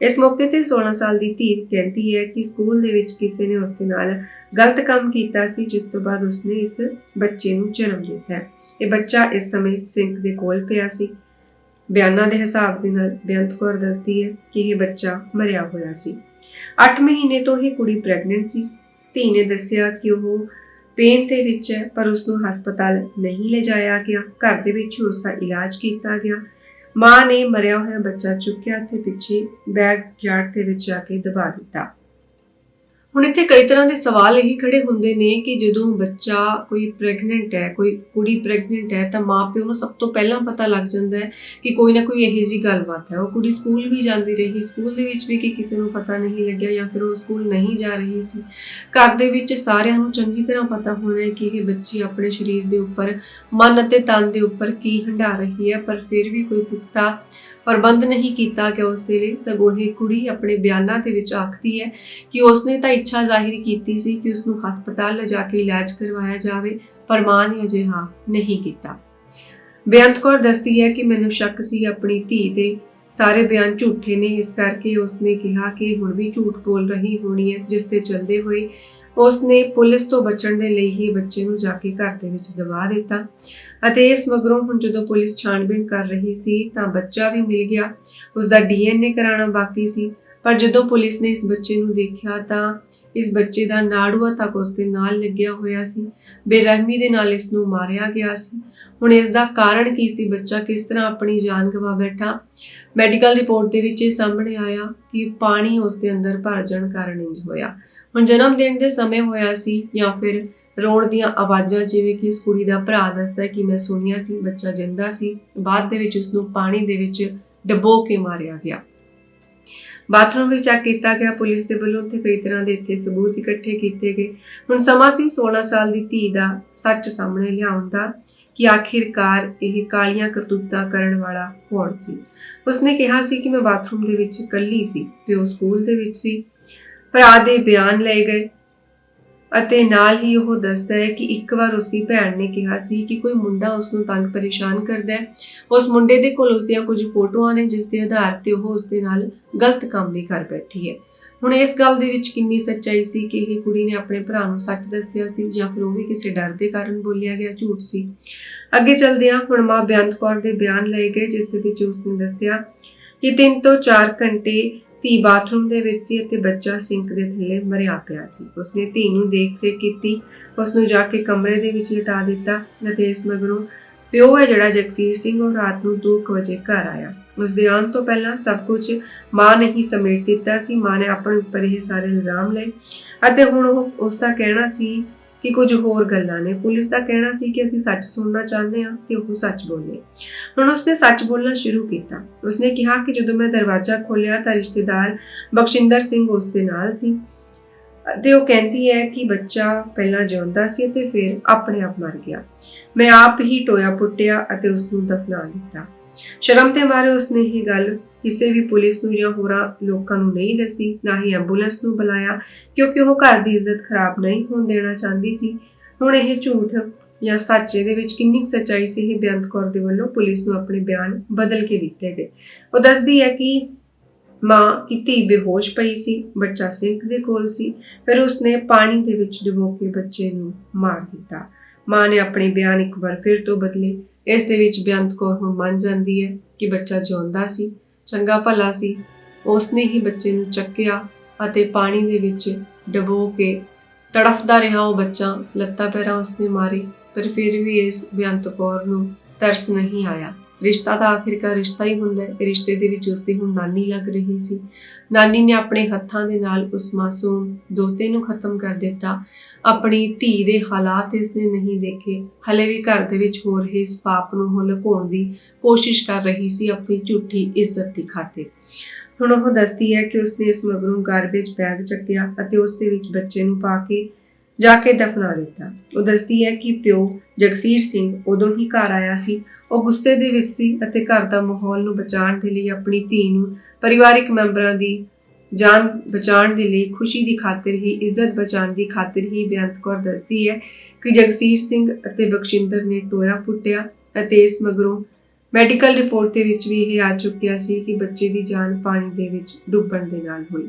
S1: ਇਸ ਮੌਕੇ ਤੇ 16 ਸਾਲ ਦੀ ਧੀ ਕਹਿੰਦੀ ਹੈ ਕਿ ਸਕੂਲ ਦੇ ਵਿੱਚ ਕਿਸੇ ਨੇ ਉਸ ਦੇ ਨਾਲ ਗਲਤ ਕੰਮ ਕੀਤਾ ਸੀ, ਜਿਸ ਤੋਂ ਬਾਅਦ ਉਸਨੇ ਇਸ ਬੱਚੇ ਨੂੰ ਜਨਮ ਦਿੱਤਾ ਇਹ ਬੱਚਾ ਇਸ ਸਮੇਂ ਸਿੰਕ ਦੇ ਕੋਲ ਪਿਆ ਸੀ। ਬਿਆਨਾਂ ਦੇ ਹਿਸਾਬ ਦੇ ਨਾਲ ਬੇਅੰਤ ਕੌਰ ਦੱਸਦੀ ਹੈ ਕਿ ਇਹ ਬੱਚਾ ਮਰਿਆ ਹੋਇਆ ਸੀ। 8 ਮਹੀਨੇ ਤੋਂ ਹੀ ਕੁੜੀ ਪ੍ਰੈਗਨੈਂਟ ਸੀ। ਧੀ ਨੇ ਦੱਸਿਆ ਕਿ ਉਹ ਪੇਨ ਦੇ ਵਿੱਚ ਹੈ, ਪਰ ਉਸ ਨੂੰ ਹਸਪਤਾਲ ਨਹੀਂ ਲਿਜਾਇਆ ਗਿਆ। ਘਰ ਦੇ ਵਿੱਚ ਹੀ ਉਸ ਦਾ ਇਲਾਜ ਕੀਤਾ ਗਿਆ। ਮਾਂ ਨੇ ਮਰਿਆ ਹੋਇਆ ਬੱਚਾ ਚੁੱਕਿਆ ਤੇ ਪਿੱਛੇ ਬੈਗ ਯਾਰਡ ਦੇ ਵਿੱਚ ਜਾ ਕੇ ਦਬਾ ਦਿੱਤਾ। ਹੁਣ ਇੱਥੇ ਕਈ ਤਰ੍ਹਾਂ ਦੇ ਸਵਾਲ ਇਹੀ ਖੜੇ ਹੁੰਦੇ ਨੇ ਕਿ ਜਦੋਂ ਬੱਚਾ ਕੋਈ ਪ੍ਰੈਗਨੈਂਟ ਹੈ, ਕੋਈ ਕੁੜੀ ਪ੍ਰੈਗਨੈਂਟ ਹੈ ਤਾਂ ਮਾਪਿਓ ਨੂੰ ਸਭ ਤੋਂ ਪਹਿਲਾਂ ਪਤਾ ਲੱਗ ਜਾਂਦਾ ਹੈ ਕਿ ਕੋਈ ਨਾ ਕੋਈ ਇਹੋ ਜਿਹੀ ਗੱਲਬਾਤ ਹੈ। ਉਹ ਕੁੜੀ ਸਕੂਲ ਵੀ ਜਾਂਦੀ ਰਹੀ, ਸਕੂਲ ਦੇ ਵਿੱਚ ਵੀ ਕਿ ਕਿਸੇ ਨੂੰ ਪਤਾ ਨਹੀਂ ਲੱਗਿਆ ਜਾਂ ਫਿਰ ਉਹ ਸਕੂਲ ਨਹੀਂ ਜਾ ਰਹੀ ਸੀ। ਘਰ ਦੇ ਵਿੱਚ ਸਾਰਿਆਂ ਨੂੰ ਚੰਗੀ ਤਰ੍ਹਾਂ ਪਤਾ ਹੋਣਾ ਹੈ ਕਿ ਇਹ ਬੱਚੀ ਆਪਣੇ ਸਰੀਰ ਦੇ ਉੱਪਰ, ਮਨ ਅਤੇ ਤਨ ਦੇ ਉੱਪਰ ਕੀ ਹੰਡਾ ਰਹੀ ਹੈ, ਪਰ ਫਿਰ ਵੀ ਕੋਈ ਪੁਖਤਾ ਪ੍ਰਬੰਧ ਨਹੀਂ ਕੀਤਾ ਕਿ ਉਸ ਦੇ ਲਈ ਸਗੋਂ ਇਹ ਕੁੜੀ ਆਪਣੇ ਬਿਆਨਾਂ ਦੇ ਵਿੱਚ ਆਖਦੀ ਹੈ ਕਿ ਉਸਨੇ ਤਾਂ ਇੱਛਾ ਜ਼ਾਹਿਰ ਕੀਤੀ ਸੀ ਕਿ ਉਸ ਨੂੰ ਹਸਪਤਾਲ ਲਿਜਾ ਕੇ ਇਲਾਜ ਕਰਵਾਇਆ ਜਾਵੇ, ਪਰ ਮਾਂ ਨੇ ਅਜਿਹਾ ਨਹੀਂ ਕੀਤਾ। ਬੇਅੰਤ ਕੌਰ ਦੱਸਦੀ ਹੈ ਕਿ ਮੈਨੂੰ ਸ਼ੱਕ ਸੀ ਆਪਣੀ ਧੀ ਦੇ ਸਾਰੇ ਬਿਆਨ ਝੂਠੇ ਨੇ, ਇਸ ਕਰਕੇ ਉਸਨੇ ਕਿਹਾ ਕਿ ਹੁਣ ਵੀ ਝੂਠ ਬੋਲ ਰਹੀ ਹੋਣੀ ਹੈ, ਜਿਸ ਤੇ ਚਲਦੇ ਹੋਏ ਉਸਨੇ ਪੁਲਿਸ ਤੋਂ ਬਚਣ ਦੇ ਲਈ ਹੀ ਬੱਚੇ ਨੂੰ ਜਾ ਕੇ ਘਰ ਦੇ ਵਿੱਚ ਦਬਾ ਦਿੱਤਾ ਅਤੇ ਇਸ ਮਗਰੋਂ ਹੁਣ ਜਦੋਂ ਪੁਲਿਸ ਛਾਣਬੀਣ ਕਰ ਰਹੀ ਸੀ ਤਾਂ ਬੱਚਾ ਵੀ ਮਿਲ ਗਿਆ। ਉਸ ਦਾ ਡੀਐਨਏ ਕਰਾਉਣਾ ਬਾਕੀ ਸੀ। ਪਰ ਜਦੋਂ ਪੁਲਿਸ ਨੇ ਇਸ ਬੱਚੇ ਨੂੰ ਦੇਖਿਆ ਤਾਂ ਇਸ ਬੱਚੇ ਦਾ ਨਾੜੂਆ ਤੱਕ ਉਸ ਦੇ ਨਾਲ ਲੱਗਿਆ ਹੋਇਆ ਸੀ। ਬੇਰਹਿਮੀ ਦੇ ਨਾਲ ਇਸ ਨੂੰ ਮਾਰਿਆ ਗਿਆ ਸੀ। ਹੁਣ ਇਸ ਦਾ ਕਾਰਨ ਕੀ ਸੀ? ਬੱਚਾ ਕਿਸ ਤਰ੍ਹਾਂ ਆਪਣੀ ਜਾਨ ਗਵਾ ਬੈਠਾ? ਮੈਡੀਕਲ ਰਿਪੋਰਟ ਦੇ ਵਿੱਚ ਇਹ ਸਾਹਮਣੇ ਆਇਆ ਕਿ ਪਾਣੀ ਉਸ ਦੇ ਅੰਦਰ ਭਰ ਜਾਣ ਕਾਰਨ ਇੰਜ ਹੋਇਆ। ਹੁਣ ਜਨਮ ਦਿਨ ਦੇ ਸਮੇਂ ਹੋਇਆ ਸੀ ਜਾਂ ਫਿਰ ਰੋਣ ਦੀਆਂ ਆਵਾਜ਼ਾਂ, ਜਿਵੇਂ ਕਿ ਇਸ ਕੁੜੀ ਦਾ ਭਰਾ ਦੱਸਦਾ ਕਿ ਮੈਂ ਸੁਣਿਆ ਸੀ, ਬੱਚਾ ਜਿੰਦਾ ਸੀ, ਬਾਅਦ ਦੇ ਵਿੱਚ ਉਸ ਨੂੰ ਪਾਣੀ ਦੇ ਵਿੱਚ ਡਬੋ ਕੇ ਮਾਰਿਆ ਗਿਆ। ਬਾਥਰੂਮ ਵਿੱਚ ਚੈੱਕ ਕੀਤਾ ਗਿਆ, ਪੁਲਿਸ ਦੇ ਵੱਲੋਂ ਉੱਥੇ ਕਈ ਤਰ੍ਹਾਂ ਦੇ ਇੱਥੇ ਸਬੂਤ ਇਕੱਠੇ ਕੀਤੇ ਗਏ। ਹੁਣ ਸਮਾਂ ਸੀ 16 ਸਾਲ ਦੀ ਧੀ ਦਾ ਸੱਚ ਸਾਹਮਣੇ ਲਿਆਉਣ ਦਾ ਕਿ ਆਖਿਰਕਾਰ ਇਹ ਕਾਲੀਆਂ ਕਰਤੂਤਾਂ ਕਰਨ ਵਾਲਾ ਕੌਣ ਸੀ। ਉਸਨੇ ਕਿਹਾ ਸੀ ਕਿ ਮੈਂ ਬਾਥਰੂਮ ਦੇ ਵਿੱਚ ਇਕੱਲੀ ਸੀ, ਪਿਓ ਸਕੂਲ ਦੇ ਵਿੱਚ ਸੀ ਭਰਾ ਦੇ ਬਿਆਨ ਲਏ ਗਏ। ਅਤੇ ਨਾਲ ਹੀ ਉਹ ਦੱਸਦਾ ਹੈ ਕਿ ਇੱਕ ਵਾਰ ਉਸਦੀ ਭੈਣ ਨੇ ਕਿਹਾ ਸੀ ਕਿ ਕੋਈ ਮੁੰਡਾ ਉਸ ਨੂੰ ਤੰਗ ਪਰੇਸ਼ਾਨ ਕਰਦਾ ਹੈ। ਉਸ ਮੁੰਡੇ ਦੇ ਕੋਲ ਉਸਦੀਆਂ ਕੁਝ ਫੋਟੋਆਂ ਨੇ, ਜਿਸ ਦੇ ਆਧਾਰ ਤੇ ਉਹ ਉਸਦੇ ਨਾਲ ਗਲਤ ਕੰਮ ਵੀ ਕਰ ਬੈਠੀ ਹੈ। ਹੁਣ ਇਸ ਗੱਲ ਦੇ ਵਿੱਚ ਕਿੰਨੀ ਸੱਚਾਈ ਸੀ ਕਿ ਇਹ ਕੁੜੀ ਨੇ ਆਪਣੇ ਭਰਾ ਨੂੰ ਸੱਚ ਦੱਸਿਆ ਸੀ ਜਾਂ ਫਿਰ ਉਹ ਵੀ ਕਿਸੇ ਡਰ ਦੇ ਕਾਰਨ ਬੋਲਿਆ ਗਿਆ ਝੂਠ ਸੀ? ਅੱਗੇ ਚੱਲਦੇ ਹਾਂ ਹੁਣ ਮਾਂ ਬੇਅੰਤ ਕੌਰ ਦੇ ਬਿਆਨ ਲਏ ਗਏ, ਜਿਸ ਦੇ ਵਿੱਚ ਉਸਨੇ ਦੱਸਿਆ ਕਿ 3 ਤੋਂ 4 ਘੰਟੇ ਧੀ ਬਾਥਰੂਮ ਦੇ ਵਿੱਚ ਸੀ ਅਤੇ ਬੱਚਾ ਸਿੰਕ ਦੇ ਥੱਲੇ ਮਰਿਆ ਪਿਆ ਸੀ। ਉਸਨੇ ਧੀ ਨੂੰ ਦੇਖ ਰੇਖ ਕੀਤੀ। ਉਸ ਨੂੰ ਜਾ ਕੇ ਕਮਰੇ ਦੇ ਵਿੱਚ ਲਟਾ ਦਿੱਤਾ ਅਤੇ ਇਸ ਮਗਰੋਂ ਪਿਓ ਹੈ ਜਿਹੜਾ ਜਗਸੀਰ ਸਿੰਘ ਉਹ ਰਾਤ ਨੂੰ 2 ਵਜੇ ਘਰ ਆਇਆ। ਉਸ ਦੇ ਆਉਣ ਤੋਂ ਪਹਿਲਾਂ ਸਭ ਕੁਝ ਮਾਂ ਨੇ ਹੀ ਸਮੇਟ ਦਿੱਤਾ ਸੀ। ਮਾਂ ਨੇ ਆਪਣੇ ਉੱਪਰ ਇਹ ਸਾਰੇ ਇਲਜ਼ਾਮ ਲਏ ਅਤੇ ਹੁਣ ਉਹ ਉਸ ਦਾ ਕਹਿਣਾ ਸੀ ਕਿ ਕੁਝ ਹੋਰ ਗੱਲਾਂ ਨੇ। ਪੁਲਿਸ ਦਾ ਕਹਿਣਾ ਸੀ ਕਿ ਅਸੀਂ ਸੱਚ ਸੁਣਨਾ ਚਾਹੁੰਦੇ ਹਾਂ ਤੇ ਉਹ ਸੱਚ ਬੋਲੇ। ਹੁਣ ਉਸਨੇ ਸੱਚ ਬੋਲਣਾ ਸ਼ੁਰੂ ਕੀਤਾ। ਉਸਨੇ ਕਿਹਾ ਕਿ ਜਦੋਂ ਮੈਂ ਦਰਵਾਜ਼ਾ ਖੋਲ੍ਹਿਆ ਤਾਂ ਰਿਸ਼ਤੇਦਾਰ ਬਖਸ਼ਿੰਦਰ ਸਿੰਘ ਉਸ ਦੇ ਨਾਲ ਸੀ ਤੇ ਉਹ ਕਹਿੰਦੀ ਹੈ ਕਿ ਬੱਚਾ ਪਹਿਲਾਂ ਜਿਉਂਦਾ ਸੀ ਅਤੇ ਫਿਰ ਆਪਣੇ ਆਪ ਮਰ ਗਿਆ। ਮੈਂ ਆਪ ਹੀ ਟੋਇਆ ਪੁੱਟਿਆ ਅਤੇ ਉਸ ਨੂੰ ਦਫਨਾ ਦਿੱਤਾ। ਸ਼ਰਮ ਤੇ ਮਾਰੇ ਉਸਨੇ ਇਹ ਗੱਲ ਕਿਸੇ ਵੀ ਪੁਲਿਸ ਨੂੰ ਜਾਂ ਹੋਰਾਂ ਲੋਕਾਂ ਨੂੰ ਨਹੀਂ ਦੱਸੀ, ਨਾ ਹੀ ਐਂਬੂਲੈਂਸ ਨੂੰ ਬੁਲਾਇਆ, ਕਿਉਂਕਿ ਉਹ ਘਰ ਦੀ ਇੱਜ਼ਤ ਖਰਾਬ ਨਹੀਂ ਹੋਣ ਦੇਣਾ ਚਾਹੁੰਦੀ ਸੀ। ਹੁਣ ਇਹ ਝੂਠ ਜਾਂ ਸੱਚ ਦੇ ਵਿੱਚ ਕਿੰਨੀ ਕੁ ਸੱਚਾਈ ਸੀ ਇਹ ਬੇਅੰਤ ਕੌਰ ਦੇ ਵੱਲੋਂ ਪੁਲਿਸ ਨੂੰ ਆਪਣੇ ਬਿਆਨ ਬਦਲ ਕੇ ਦਿੱਤੇ ਗਏ। ਉਹ ਦੱਸਦੀ ਹੈ ਕਿ ਮਾਂ ਕੀ ਧੀ ਬੇਹੋਸ਼ ਪਈ ਸੀ, ਬੱਚਾ ਸਿੰਕ ਦੇ ਕੋਲ ਸੀ, ਫਿਰ ਉਸਨੇ ਪਾਣੀ ਦੇ ਵਿੱਚ ਡੁਬੋ ਕੇ ਬੱਚੇ ਨੂੰ ਮਾਰ ਦਿੱਤਾ। ਮਾਂ ਨੇ ਆਪਣੇ ਬਿਆਨ ਇੱਕ ਵਾਰ ਫਿਰ ਤੋਂ ਬਦਲੇ। ਇਸ ਦੇ ਵਿੱਚ ਬੇਅੰਤ ਕੌਰ ਨੂੰ ਮੰਨ ਜਾਂਦੀ ਹੈ ਕਿ ਬੱਚਾ ਜਿਉਂਦਾ ਸੀ, ਚੰਗਾ ਭਲਾ ਸੀ। ਉਸਨੇ ਹੀ ਬੱਚੇ ਨੂੰ ਚੱਕਿਆ ਅਤੇ ਪਾਣੀ ਦੇ ਵਿੱਚ ਡਬੋ ਕੇ ਤੜਫਦਾ ਰਿਹਾ ਉਹ ਬੱਚਾ। ਲੱਤਾਂ ਪੈਰਾਂ ਉਸਨੇ ਮਾਰੀ, ਪਰ ਫਿਰ ਵੀ ਇਸ ਬੇਅੰਤ ਕੌਰ ਨੂੰ ਤਰਸ ਨਹੀਂ ਆਇਆ। ਰਿਸ਼ਤਾ ਤਾਂ ਆਖਿਰਕਾਰ ਰਿਸ਼ਤਾ ਹੀ ਹੁੰਦਾ ਹੈ। ਰਿਸ਼ਤੇ ਦੇ ਵਿੱਚ ਉਸਦੀ ਹੁਣ ਨਾਨੀ ਲੱਗ ਰਹੀ ਸੀ। ਨਾਨੀ ਨੇ ਆਪਣੇ ਹੱਥਾਂ ਦੇ ਨਾਲ ਉਸ ਮਾਸੂਮ ਦੋਤੇ ਨੂੰ ਖਤਮ ਕਰ ਦਿੱਤਾ। ਆਪਣੀ ਧੀ ਦੇ ਹਾਲਾਤ ਇਸਨੇ ਨਹੀਂ ਦੇਖੇ। ਹਲੇ ਵੀ ਘਰ ਦੇ ਵਿੱਚ ਹੋ ਰਹੇ ਇਸ ਪਾਪ ਨੂੰ ਉਹ ਲੁਕਾਉਣ ਦੀ ਕੋਸ਼ਿਸ਼ ਕਰ ਰਹੀ ਸੀ ਆਪਣੀ ਝੂਠੀ ਇੱਜ਼ਤ ਦੀ ਖਾਤਰ। ਹੁਣ ਉਹ ਦੱਸਦੀ ਹੈ ਕਿ ਉਸਨੇ ਇਸ ਮਗਰੋਂ ਗਾਰਬੇਜ ਬੈਗ ਚੱਕਿਆ ਅਤੇ ਉਸ ਦੇ ਵਿੱਚ ਬੱਚੇ ਨੂੰ ਪਾ ਕੇ ਜਾ ਕੇ ਦਫਨਾ ਦਿੱਤਾ। ਉਹ ਦੱਸਦੀ ਹੈ ਕਿ ਪਿਓ ਜਗਸੀਰ ਸਿੰਘ ਉਦੋਂ ਹੀ ਘਰ ਆਇਆ ਸੀ। ਉਹ ਗੁੱਸੇ ਦੇ ਵਿੱਚ ਸੀ ਅਤੇ ਘਰ ਦਾ ਮਾਹੌਲ ਨੂੰ ਬਚਾਉਣ ਦੇ ਲਈ ਆਪਣੀ ਧੀ ਨੂੰ ਪਰਿਵਾਰਿਕ ਮੈਂਬਰਾਂ ਦੀ ਜਾਨ ਬਚਾਉਣ ਦੇ ਲਈ ਖੁਸ਼ੀ ਦੀ ਖਾਤਰ ਹੀ, ਇੱਜ਼ਤ ਬਚਾਉਣ ਦੀ ਖਾਤਰ ਹੀ ਬੇਅੰਤ ਕੌਰ ਦੱਸਦੀ ਹੈ ਕਿ ਜਗਸੀਰ ਸਿੰਘ ਅਤੇ ਬਖਸ਼ਿੰਦਰ ਨੇ ਟੋਇਆ ਫੁੱਟਿਆ ਅਤੇ ਇਸ ਮਗਰੋਂ ਮੈਡੀਕਲ ਰਿਪੋਰਟ ਦੇ ਵਿੱਚ ਵੀ ਇਹ ਆ ਚੁੱਕਿਆ ਸੀ ਕਿ ਬੱਚੇ ਦੀ ਜਾਨ ਪਾਣੀ ਦੇ ਵਿੱਚ ਡੁੱਬਣ ਦੇ ਨਾਲ ਹੋਈ।